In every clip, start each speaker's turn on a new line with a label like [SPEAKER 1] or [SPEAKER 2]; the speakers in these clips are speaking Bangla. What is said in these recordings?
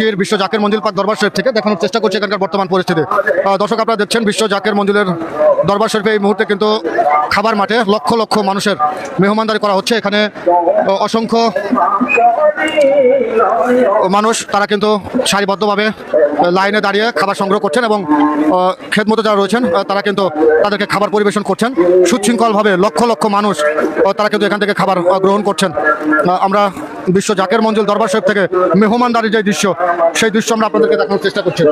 [SPEAKER 1] আটশোশির বিশ্ব জাকের মঞ্জিল পাক দরবার শরীফ থেকে দেখানোর চেষ্টা করছি এখানকার বর্তমান পরিস্থিতি। দর্শক আপনারা দেখছেন বিশ্ব জাকের মঞ্জিলের দরবার শরীফে এই মুহূর্তে কিন্তু খাবার মাঠে লক্ষ লক্ষ মানুষের মেহমানদারি করা হচ্ছে। এখানে অসংখ্য মানুষ তারা কিন্তু সারিবদ্ধভাবে লাইনে দাঁড়িয়ে খাবার সংগ্রহ করছেন এবং খেদমতো যারা রয়েছেন তারা কিন্তু তাদেরকে খাবার পরিবেশন করছেন। সুশৃঙ্খলভাবে লক্ষ লক্ষ মানুষ তারা কিন্তু এখান থেকে খাবার গ্রহণ করছেন। আমরা বিশ্ব জাকের মঞ্জুল দরবার শরীফ থেকে মেহমানদারির যে দৃশ্য, সেই দৃশ্য আমরা আপনাদেরকে দেখানোর চেষ্টা করছি।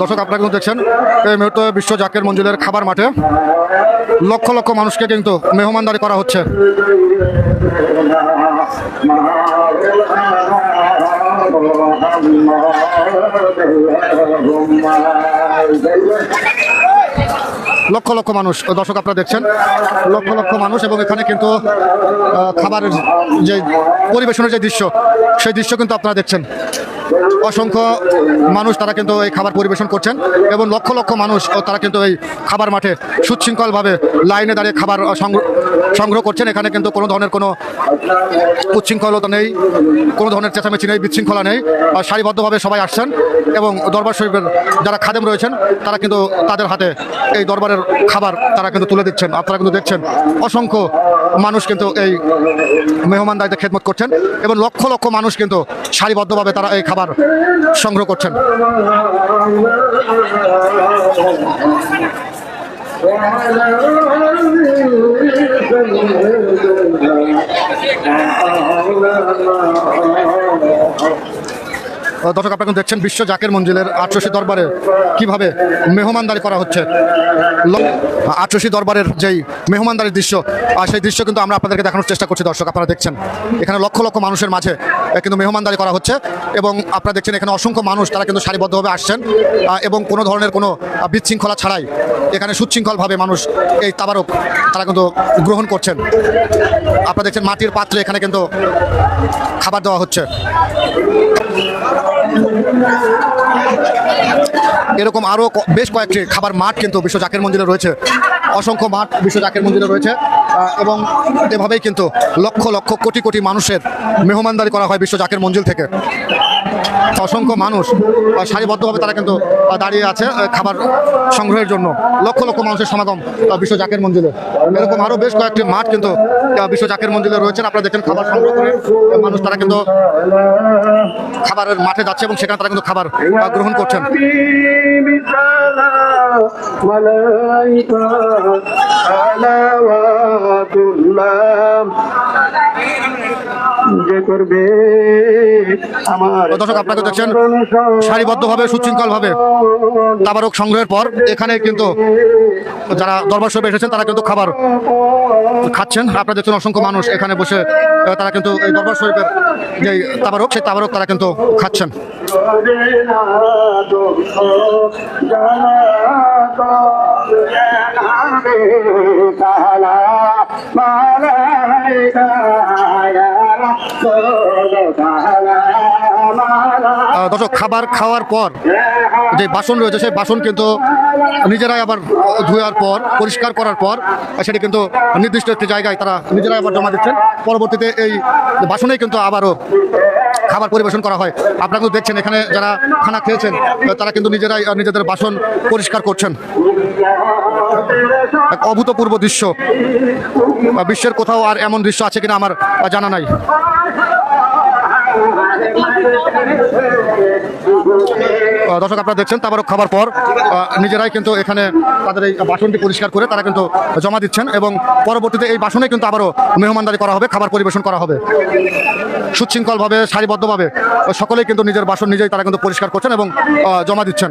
[SPEAKER 1] দর্শক, আপনারা কিন্তু দেখছেন, এই মুহূর্তে বিশ্ব জাকের মঞ্জুলের খাবার মাঠে লক্ষ লক্ষ মানুষকে কিন্তু মেহমানদারি করা হচ্ছে। লক্ষ লক্ষ মানুষ দর্শক আপনারা দেখছেন, লক্ষ লক্ষ মানুষ এবং এখানে কিন্তু খাবারের যে পরিবেশনের যে দৃশ্য, সেই দৃশ্য কিন্তু আপনারা দেখছেন। অসংখ্য মানুষ তারা কিন্তু এই খাবার পরিবেশন করছেন এবং লক্ষ লক্ষ মানুষ তারা কিন্তু এই খাবার মাঠে সুশৃঙ্খলভাবে লাইনে দাঁড়িয়ে খাবার সংগ্রহ করছেন। এখানে কিন্তু কোনো ধরনের কোনো উচ্ছৃঙ্খলতা নেই, কোনো ধরনের চেঁচামেচি নেই, বিশৃঙ্খলা নেই। সারিবদ্ধভাবে সবাই আসছেন এবং দরবার শরীফের যারা খাদেম রয়েছেন, তারা কিন্তু তাদের হাতে এই দরবারের খাবার তারা কিন্তু তুলে দিচ্ছেন। আপনারা কিন্তু দেখছেন, অসংখ্য মানুষ কিন্তু এই মেহমান মেহমানদারিতে খেদমত করছেন এবং লক্ষ লক্ষ মানুষ কিন্তু সারিবদ্ধভাবে তারা এই খাবার সংগ্রহ করছেন। Oh, দর্শক আপনারা দেখছেন বিশ্ব জাকের মঞ্জিলের আটশোশী দরবারে কীভাবে মেহমানদারি করা হচ্ছে। আটশোশী দরবারের যেই মেহমানদারির দৃশ্য, আর সেই দৃশ্য কিন্তু আমরা আপনাদেরকে দেখানোর চেষ্টা করছি দর্শক, আপনারা দেখছেন। এখানে লক্ষ লক্ষ মানুষের মাঝে কিন্তু মেহমানদারি করা হচ্ছে এবং আপনারা দেখছেন এখানে অসংখ্য মানুষ তারা কিন্তু সারিবদ্ধভাবে আসছেন এবং কোনো ধরনের কোনো বিশৃঙ্খলা ছাড়াই এখানে সুশৃঙ্খলভাবে মানুষ এই তাবারক তারা কিন্তু গ্রহণ করছেন। আপনারা দেখছেন মাটির পাত্রে এখানে কিন্তু খাবার দেওয়া হচ্ছে। এরকম আরও বেশ কয়েকটি খাবার মাঠ কিন্তু বিশ্ব জাকের মন্দিরে রয়েছে। অসংখ্য মাঠ বিশ্ব জাকের মন্দিরে রয়েছে। এবং এভাবেই কিন্তু লক্ষ লক্ষ কোটি কোটি মানুষের মেহমানদারি করা হয় বিশ্ব জাকের মঞ্জিল থেকে। অসংখ্য মানুষ সারিবদ্ধভাবে তারা কিন্তু দাঁড়িয়ে আছে খাবার সংগ্রহের জন্য। লক্ষ লক্ষ মানুষের সমাগম বিশ্ব জাকের মঞ্জিলে এরকম আরও বেশ কয়েকটি মাঠ কিন্তু বিশ্ব জাকের মঞ্জিলে রয়েছেন। আপনারা দেখেন খাবার সংগ্রহ করে মানুষ তারা কিন্তু খাবারের মাঠে যাচ্ছে এবং সেখানে তারা কিন্তু খাবার গ্রহণ করছেন।
[SPEAKER 2] সালাওয়াতুল্লাহ যে করবে আমার
[SPEAKER 1] দর্শক আপনাকে দেখছেন সারিবদ্ধভাবে সুশৃঙ্খলভাবে তাবারক সংগ্রহের পর এখানে কিন্তু যারা দরবার শরীফে এসেছেন তারা কিন্তু খাবার খাচ্ছেন। আপনারা দেখছেন অসংখ্য মানুষ এখানে বসে তারা কিন্তু এই দরবার শরীফের যে তাবারক সেই তাবারক তারা কিন্তু খাচ্ছেন।
[SPEAKER 2] করে
[SPEAKER 1] দর্শক, খাবার খাওয়ার পর যে বাসন রয়েছে, সেই বাসন কিন্তু নিজেরাই আবার ধোয়ার পর, পরিষ্কার করার পর, সেটি কিন্তু নির্দিষ্ট একটি জায়গায় তারা নিজেরাই আবার জমা দিচ্ছেন। পরবর্তীতে এই বাসনেই কিন্তু আবারও খাবার পরিবেশন করা হয়। আপনারা কিন্তু দেখছেন এখানে যারা খানা খেয়েছেন তারা কিন্তু নিজেরাই নিজেদের বাসন পরিষ্কার করছেন। এক অভূতপূর্ব দৃশ্য। বিশ্বের কোথাও আর এমন দৃশ্য আছে কিনা আমার জানা নাই। দর্শক আপনারা দেখছেন তারপর খাবার পর নিজেরাই কিন্তু এখানে তাদের এই বাসনটি পরিষ্কার করে তারা কিন্তু জমা দিচ্ছেন এবং পরবর্তীতে এই বাসনে কিন্তু আবারও মেহমানদারি করা হবে, খাবার পরিবেশন করা হবে। সুশৃঙ্খলভাবে সারিবদ্ধভাবে আহ, সকলেই কিন্তু নিজের বাসন নিজেই তারা কিন্তু পরিষ্কার করছেন এবং জমা দিচ্ছেন।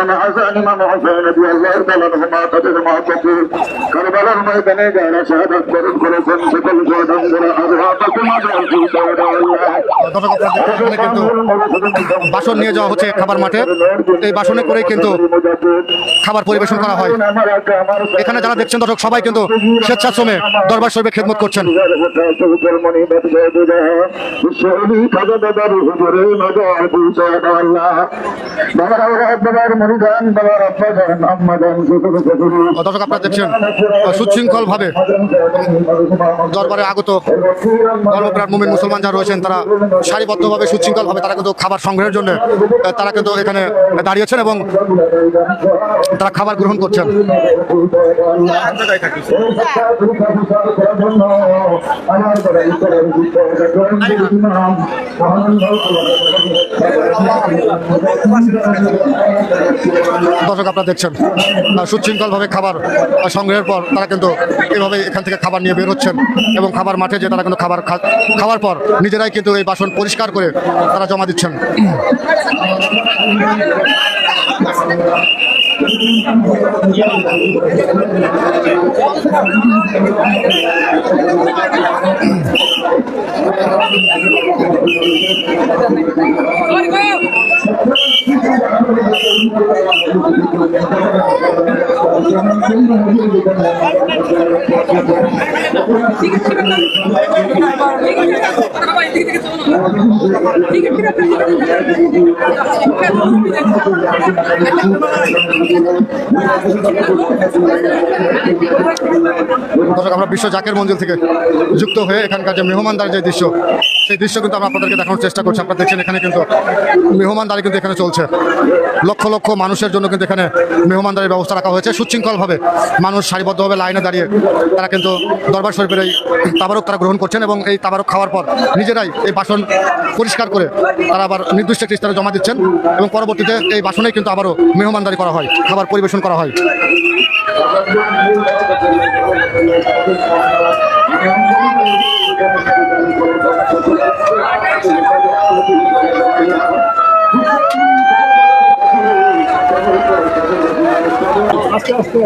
[SPEAKER 2] ইমাম হোসেন নবী আল্লাহ তাআলা রহমা তাদের মহব্বতে কারবালার ময়দানে যারা শাহাদাত বরণ করেছেন সকল
[SPEAKER 1] কিন্তু বাসন নিয়ে যাওয়া হচ্ছে খাবার মাঠে। এই বাসনে করেই কিন্তু খাবার পরিবেশন করা হয়। এখানে যারা দেখছেন দর্শক সবাই কিন্তু স্বেচ্ছাশ্রমে দরবার শরীফে খেদমত করছেন। দর্শক আপনারা দেখছেন সুশৃঙ্খল ভাবে দরবারে আগত ধর্মপ্রাণ মুমিন মুসলমান যারা রয়েছেন তারা সারিবদ্ধভাবে সুশৃঙ্খলভাবে তারা কিন্তু খাবার সংগ্রহের জন্য তারা কিন্তু এখানে দাঁড়িয়েছেন এবং তারা খাবার গ্রহণ করছেন। দর্শক আপনারা দেখছেন সুশৃঙ্খলভাবে খাবার সংগ্রহের পর তারা কিন্তু এভাবে এখান থেকে খাবার নিয়ে বের হচ্ছেন এবং খাবার মাঠে যে তারা কিন্তু খাবার খাওয়ার পর নিজেরাই কিন্তু এই বাসন পরিষ্কার করে তারা জমা দিচ্ছেন। Thank you. আমরা বিশ্ব জাকের মঞ্জিল থেকে যুক্ত হয়ে এখানকার যে মেহমানদার যে দৃশ্য, সেই দৃশ্য কিন্তু আমরা আপনাদেরকে দেখানোর চেষ্টা করছি। আপনারা দেখছেন এখানে কিন্তু মেহমানদারি কিন্তু এখানে চলছে। লক্ষ লক্ষ মানুষের জন্য কিন্তু এখানে মেহমানদারির ব্যবস্থা রাখা হয়েছে। সুশৃঙ্খলভাবে মানুষ সারিবদ্ধভাবে লাইনে দাঁড়িয়ে তারা কিন্তু দরবার শরীফের এই তাবারক তারা গ্রহণ করছেন এবং এই তাবারক খাওয়ার পর নিজেরাই এই বাসন পরিষ্কার করে তারা আবার নির্দিষ্ট একটি স্থানে জমা দিচ্ছেন এবং পরবর্তীতে এই বাসনেই কিন্তু আবারও মেহমানদারি করা হয়, খাবার পরিবেশন করা হয়। আস্তে আস্তে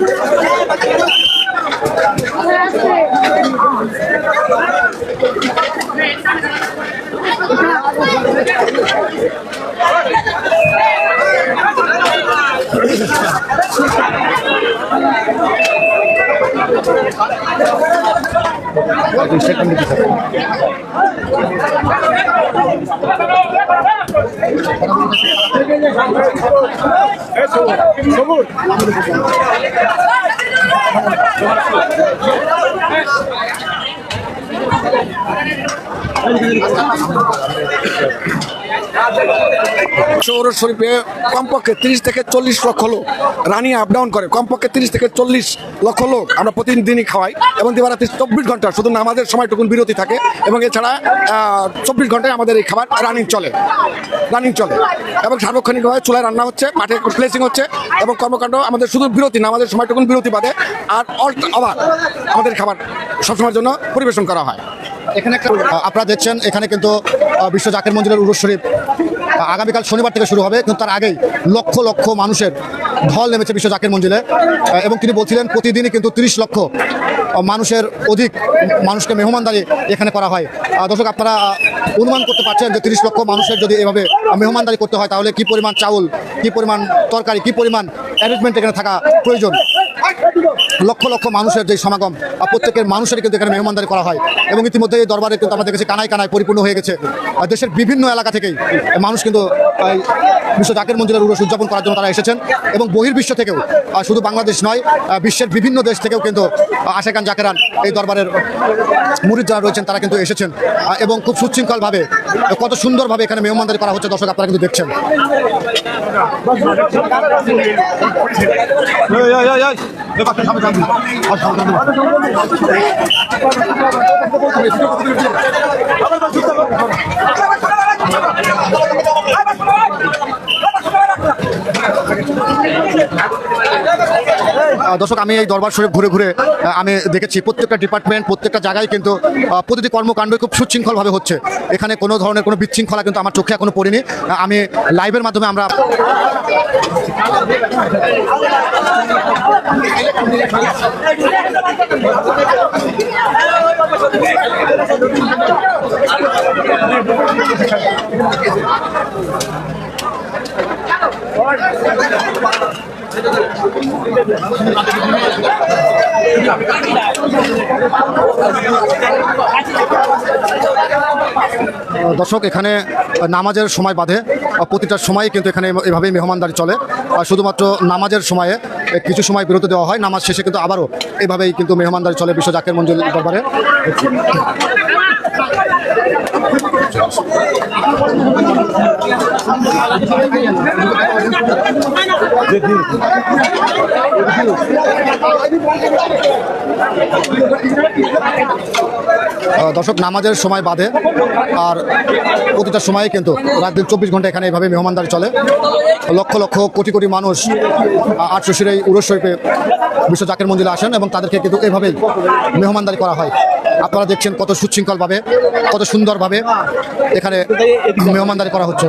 [SPEAKER 1] Thank you.
[SPEAKER 3] দুই সেকেন্ড দিতে হবে শহর শরীফে কমপক্ষে তিরিশ থেকে চল্লিশ লক্ষ লোক রানি আপ ডাউন করে। কমপক্ষে তিরিশ থেকে চল্লিশ লক্ষ লোক আমরা প্রতিদিনই খাওয়াই এবং দিবারাত্রি চব্বিশ ঘণ্টা শুধু নামাজের সময়টুকুন বিরতি থাকে এবং এছাড়া চব্বিশ ঘন্টায় আমাদের এই খাবার রানিং চলে। রানিং চলে। এবং সার্বক্ষণিকভাবে চুলায় রান্না হচ্ছে, মাঠে প্লেসিং হচ্ছে এবং কর্মকাণ্ড আমাদের শুধু বিরতি, নামাজের সময়টুকুন বিরতি বাদে আর অল আবার আমাদের খাবার সবসময়ের জন্য পরিবেশন করা হয়।
[SPEAKER 1] এখানে আপনারা দেখছেন, এখানে কিন্তু বিশ্ব জাকের মন্দিরের উরুস শরীফ। আগামীকাল শনিবার থেকে শুরু হবে, কিন্তু তার আগেই লক্ষ লক্ষ মানুষের ঢল নেমেছে বিশ্ব জাকের মন্দিরে এবং তিনি বলছিলেন, প্রতিদিনই কিন্তু তিরিশ লক্ষ মানুষের অধিক মানুষকে মেহমানদারি এখানে করা হয়। দর্শক, আপনারা অনুমান করতে পারছেন যে তিরিশ লক্ষ মানুষের যদি এভাবে মেহমানদারি করতে হয়, তাহলে কি পরিমাণ চাউল, কি পরিমাণ তরকারি, কি পরিমাণ অ্যারেঞ্জমেন্ট এখানে থাকা প্রয়োজন? লক্ষ লক্ষ মানুষের যে সমাগম আহ, প্রত্যেকের মানুষের কিন্তু এখানে মেহমানদারি করা হয় এবং ইতিমধ্যে এই দরবারে কিন্তু আমরা দেখেছি কানায় কানায় পরিপূর্ণ হয়ে গেছে আর দেশের বিভিন্ন এলাকা থেকেই মানুষ কিন্তু বিশ্ব জাকের মঞ্জিলের উরস উদযাপন করার জন্য তারা এসেছেন এবং বহির্বিশ্ব থেকেও শুধু বাংলাদেশ নয় বিশ্বের বিভিন্ন দেশ থেকেও কিন্তু আহ, আশেকান জাকেরান এই দরবারের মুরিদ যারা রয়েছেন তারা কিন্তু এসেছেন এবং খুব সুশৃঙ্খলভাবে কত সুন্দরভাবে এখানে মেহমানদারি করা হচ্ছে দর্শক আপনারা কিন্তু দেখছেন আহ, দর্শক আমি এই দরবার শরীফ ঘুরে ঘুরে আমি দেখেছি প্রত্যেকটা ডিপার্টমেন্ট প্রত্যেকটা জায়গায় কিন্তু প্রতিটি কর্মকাণ্ড খুব সুশৃঙ্খলভাবে হচ্ছে। এখানে কোনো ধরনের কোনো বিশৃঙ্খলা কিন্তু আমার চোখে এখনও পড়িনি। আমি লাইভের মাধ্যমে আমরা আহ, দর্শক, এখানে নামাজের সময় বাঁধে। প্রতিটা সময় কিন্তু এখানে এভাবেই মেহমানদারি চলে। আর শুধুমাত্র নামাজের সময়ে কিছু সময় বিরতি দেওয়া হয়। নামাজ শেষে কিন্তু আবারও এইভাবেই কিন্তু মেহমানদারি চলে বিশ্ব জাকের মঞ্জুর দরবারে। দর্শক, নামাজের সময় বাদে আর প্রতিটা সময়ে কিন্তু রাত দিন চব্বিশ ঘণ্টা এখানে এইভাবে মেহমানদারি চলে। লক্ষ লক্ষ কোটি কোটি মানুষ আটশোশির এই উরস বিশ্ব জাকের মন্দিরে আসেন এবং তাদেরকে কিন্তু এভাবেই মেহমানদারি করা হয়। আপনারা দেখছেন কত সুশৃঙ্খলভাবে কত সুন্দরভাবে এখানে মেহমানদারি করা হচ্ছে।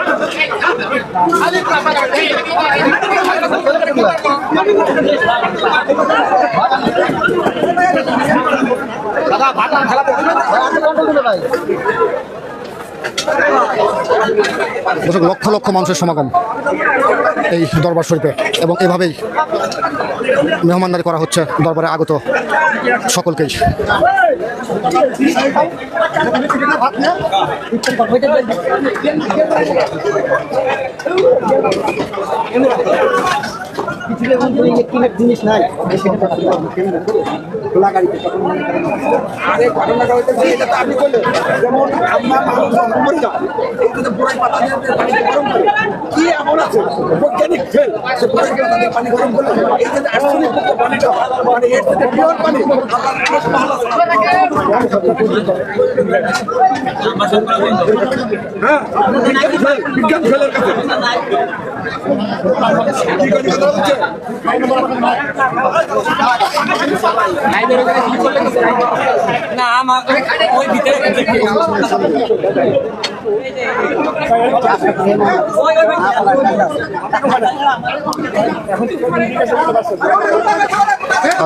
[SPEAKER 1] লক্ষ লক্ষ মানুষের সমাগম এই দরবার শরীফে এবং এভাবেই মেহমানদারি করা হচ্ছে দরবারে আগত সকলকেই।
[SPEAKER 4] ইলেকট্রনিক জিনিস নাই খোলা গাড়িতে ঘটনাটা হইতে এটা তো আপনি যেমন আমরা মানুষ মরে যাও যে এমন আছে মানে পানি হ্যাঁ বিজ্ঞান ফেল কাছে।
[SPEAKER 5] না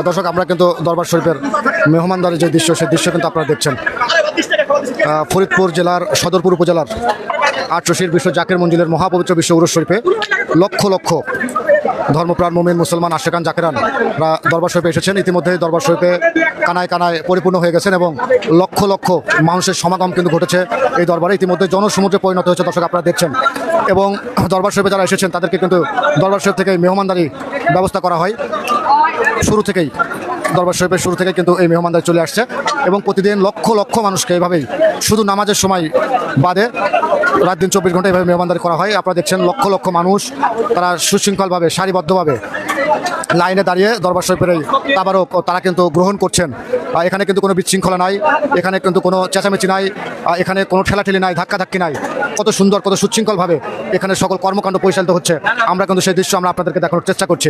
[SPEAKER 1] দর্শক, আমরা কিন্তু দরবার শরীফের মেহমানদারির যে দৃশ্য, সেই দৃশ্য কিন্তু আপনারা দেখছেন। ফরিদপুর জেলার সদরপুর উপজেলার আটশোশির বিশ্ব জাকের মঞ্জিলের মহাপবিত্র বিশ্ব উরুস শরীফে লক্ষ লক্ষ ধর্মপ্রাণ মোমিন মুসলমান আশেকান জাকেরান দরবার শরীফে এসেছেন। ইতিমধ্যে দরবার শরীফে কানায় কানায় পরিপূর্ণ হয়ে গেছেন এবং লক্ষ লক্ষ মানুষের সমাগম কিন্তু ঘটেছে এই দরবারে। ইতিমধ্যে জনসমুদ্রে পরিণত হয়েছে, দর্শক, আপনারা দেখছেন। এবং দরবার শরীফে যারা এসেছেন, তাদেরকে কিন্তু দরবার শরীফ থেকে মেহমানদারি ব্যবস্থা করা হয়। শুরু থেকেই, দরবার শরীফের শুরু থেকে কিন্তু এই মেহমানদারি চলে আসছে এবং প্রতিদিন লক্ষ লক্ষ মানুষকে এভাবেই শুধু নামাজের সময় বাদে রাত দিন চব্বিশ ঘণ্টা এইভাবে মেহমানদারি করা হয়। আপনারা দেখছেন লক্ষ লক্ষ মানুষ, তারা সুশৃঙ্খলভাবে, সারিবদ্ধভাবে লাইনে দাঁড়িয়ে দরবার শরীফের এই তারা কিন্তু গ্রহণ করছেন। এখানে কিন্তু কোনো বিশৃঙ্খলা নাই, এখানে কিন্তু কোনো চেঁচামেচি নাই এখানে কোনো ঠেলাঠেলি নাই, ধাক্কাধাক্কি নাই। কত সুন্দর, কত সুশৃঙ্খলভাবে এখানে সকল কর্মকাণ্ড পরিচালিত হচ্ছে। আমরা কিন্তু সেই দৃশ্য আমরা আপনাদেরকে দেখানোর চেষ্টা করছি।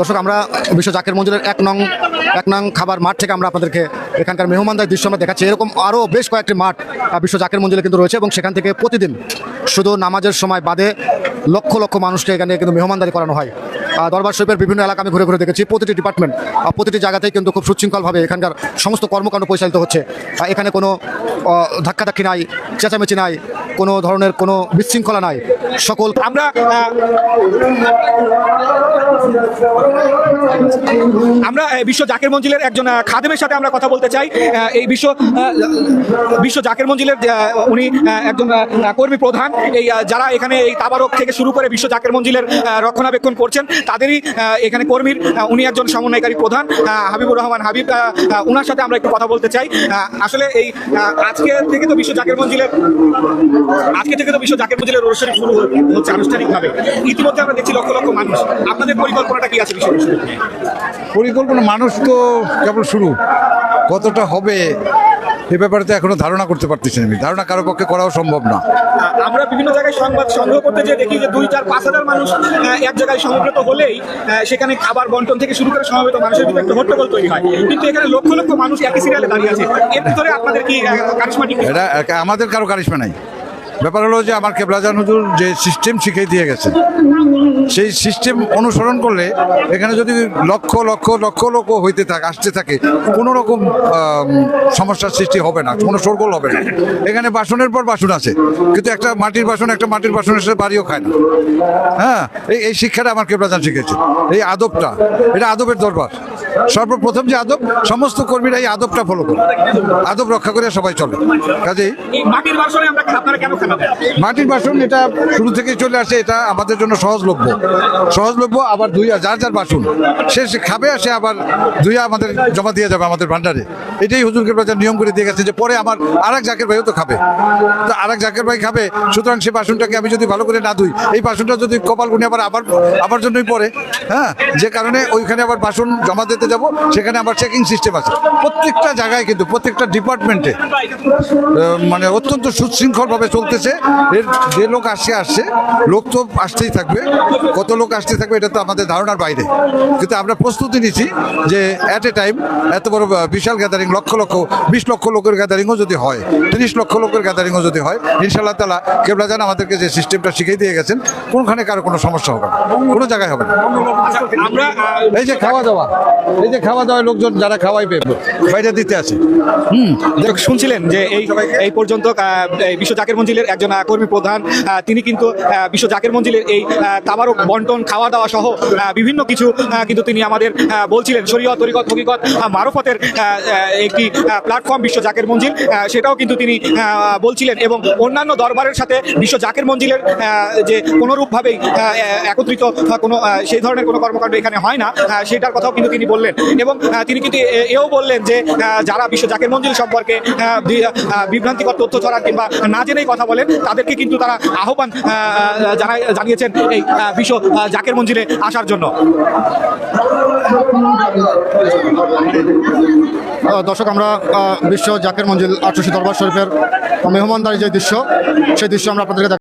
[SPEAKER 1] দর্শক, আমরা বিশ্ব জাকের মঞ্জিলের এক নং এক নং খাবার মাঠ থেকে আমরা আপনাদেরকে এখানকার মেহমানদার দৃশ্য আমরা দেখাচ্ছি। এরকম আরও বেশ কয়েকটি মাঠ বিশ্ব জাকের মঞ্জিলে কিন্তু রয়েছে এবং সেখান থেকে প্রতিদিন শুধু নামাজের সময় বাদে লক্ষ লক্ষ মানুষকে এখানে কিন্তু মেহমানদারি করানো হয়। দরবার শরীফের বিভিন্ন এলাকা আমি ঘুরে ঘুরে দেখেছি। প্রতিটি ডিপার্টমেন্ট প্রতিটি জায়গাতেই কিন্তু খুব সুশৃঙ্খলভাবে এখানকার সমস্ত কর্মকাণ্ড পরিচালিত হচ্ছে। এখানে কোনো ধাক্কাধাক্কি নাই, চেঁচামেচি নাই, কোনো ধরনের কোনো বিশৃঙ্খলা নাই। সকল
[SPEAKER 6] আমরা আমরা বিশ্ব জাকের মঞ্জিলের একজন খাদেমের সাথে আমরা কথা বলতে চাই। এই বিশ্ব বিশ্ব জাকের মঞ্জিলের উনি একজন কর্মী প্রধান, এই যারা এখানে এই তাবারক থেকে শুরু করে বিশ্ব জাকের মঞ্জিলের রক্ষণাবেক্ষণ করছেন, তাদেরই এখানে কর্মীর উনি একজন সমন্বয়কারী প্রধান হাবিবুর রহমান হাবিব ওনার সাথে আমরা একটু কথা বলতে চাই। আসলে এই আজকে থেকে তো বিশ্ব জাকের মঞ্জিলের, আজকে থেকে তো বিশ্ব জাকের মঞ্জিলের শরীফ শুরু হচ্ছে আনুষ্ঠানিকভাবে। ইতিমধ্যে আমরা দেখছি লক্ষ লক্ষ মানুষ। আপনাদের পরিকল্পনাটা কি আছে নিয়ে?
[SPEAKER 7] পরিকল্পনা মানুষ তো কেবল শুরু। কতটা হবে এ ব্যাপারে তো এখনও ধারণা করতে পারতেছি আমি। ধারণা কারও পক্ষে করাও সম্ভব না।
[SPEAKER 6] আমরা বিভিন্ন জায়গায় সংবাদ সংগ্রহ করতে যে দেখি যে দুই চার পাঁচ হাজার মানুষ এক জায়গায় সমবেত হলেই সেখানে খাবার বন্টন থেকে শুরু করে সমবেত মানুষের ভিতরে একটা হট্টগোল তৈরি হয়। কিন্তু এখানে লক্ষ লক্ষ মানুষ একই সিরিয়ালে দাঁড়িয়ে আছে। এর ভিতরে আপনাদের কি কারিশমাটিক
[SPEAKER 7] এটা আমাদের কারও কারিশমা নাই। ব্যাপার হলো যে আমার কেবলাজান হুজুর যে সিস্টেম শিখিয়ে দিয়ে গেছে, সেই সিস্টেম অনুসরণ করলে এখানে যদি লক্ষ লক্ষ লক্ষ লক্ষ হইতে থাকে, আসতে থাকে, কোনো রকম সমস্যার সৃষ্টি হবে না, কোনো সরগোল হবে না। এখানে বাসনের পর বাসন আছে, কিন্তু একটা মাটির বাসন, একটা মাটির বাসনের সাথে বাড়িও খায় না। হ্যাঁ এই এই শিক্ষাটা আমার কেবলাজান শিখেছে, এই আদবটা, এটা আদবের দরবার। সর্বপ্রথম যে আদব সমস্ত কর্মীরা এই আদবটা ফলো করে আদব রক্ষা করে সবাই চলে। কাজেই
[SPEAKER 6] মাটির বাসনে
[SPEAKER 7] এটা শুরু থেকেই চলে আসে এটা আমাদের জন্য সহজলভ্য। সহজলভ্য আবার ধুইয়া যার যার বাসন সে সে খাবে আর সে আবার ধুইয়া আমাদের জমা দিয়ে যাবে আমাদের ভান্ডারে এটাই হুজুরকে বাজার নিয়ম করে দিয়ে গেছে যে পরে আমার আর এক জাকের ভাইও তো খাবে। তো আর এক জাকের ভাই খাবে সুতরাং সে বাসনটাকে আমি যদি ভালো করে না ধুই এই বাসনটা যদি কপাল গুনে আবার আবার আমার জন্যই পড়ে হ্যাঁ? যে কারণে ওইখানে আবার বাসন জমা দিতে যাব সেখানে আবার চেকিং সিস্টেম আছে। প্রত্যেকটা জায়গায় কিন্তু প্রত্যেকটা ডিপার্টমেন্টে মানে অত্যন্ত সুশৃঙ্খলভাবে চলতেছে। এর যে লোক আসছে আসছে। লোক তো আসতেই থাকবে। কত লোক আসতে থাকবে এটা তো আমাদের ধারণার বাইরে। কিন্তু আমরা প্রস্তুতি নিচ্ছি যে অ্যাট এ টাইম এত বড় বিশাল গ্যাদারিং লক্ষ লক্ষ বিশ লক্ষ লোকের গ্যাদারিংও যদি হয় তিরিশ লক্ষ লোকের গ্যাদারিংও যদি হয় ইনশাল্লাহ তালা কেবলাজান আমাদেরকে যে সিস্টেমটা শিখিয়ে দিয়ে গেছেন কোনখানে কারও কোনো সমস্যা হবে না কোনো জায়গায় হবে না।
[SPEAKER 6] আচ্ছা, আমরা
[SPEAKER 7] এই যে খাওয়া দাওয়া। এই যে খাওয়া দাওয়া লোকজন যারা খাওয়াইবে বাইরে দিতে আছে হুম।
[SPEAKER 6] দেখ, শুনছিলেন যে এই এই পর্যন্ত এই বিশ্ব জাকের মঞ্জিলের একজন কর্মী প্রধান তিনি কিন্তু বিশ্ব জাকের মঞ্জিলের এই তাবারক বন্টন খাওয়া দাওয়া সহ বিভিন্ন কিছু কিন্তু তিনি আমাদের বলছিলেন। শরীয়ত তরিকত হকিকত মারফতের একটি প্ল্যাটফর্ম বিশ্ব জাকের মঞ্জিল সেটাও কিন্তু তিনি বলছিলেন এবং অন্যান্য দরবারের সাথে বিশ্ব জাকের মঞ্জিলের যে কোনোরূপভাবেই একত্রিত কোনো সেই ধরনের কোনো কর্মকাণ্ড এখানে হয় না। সেটার কথাও কিন্তু তিনি বললেন। এবং তিনি কিন্তু এও বললেন যে যারা বিশ্ব জাকের মঞ্জিল সম্পর্কে বিভ্রান্তিকর তথ্য ছড়ান কিংবা না জেনেই কথা বলেন তাদেরকে কিন্তু তারা আহ্বান আহ, আহ, জানিয়েছেন এই বিশ্ব জাকের মঞ্জিলে আসার জন্য
[SPEAKER 1] দর্শক আমরা বিশ্ব জাকের মঞ্জিল আটশোশী দরবার শরীফের মেহমানদারি যে দৃশ্য সেই দৃশ্য আমরা আপনাদেরকে।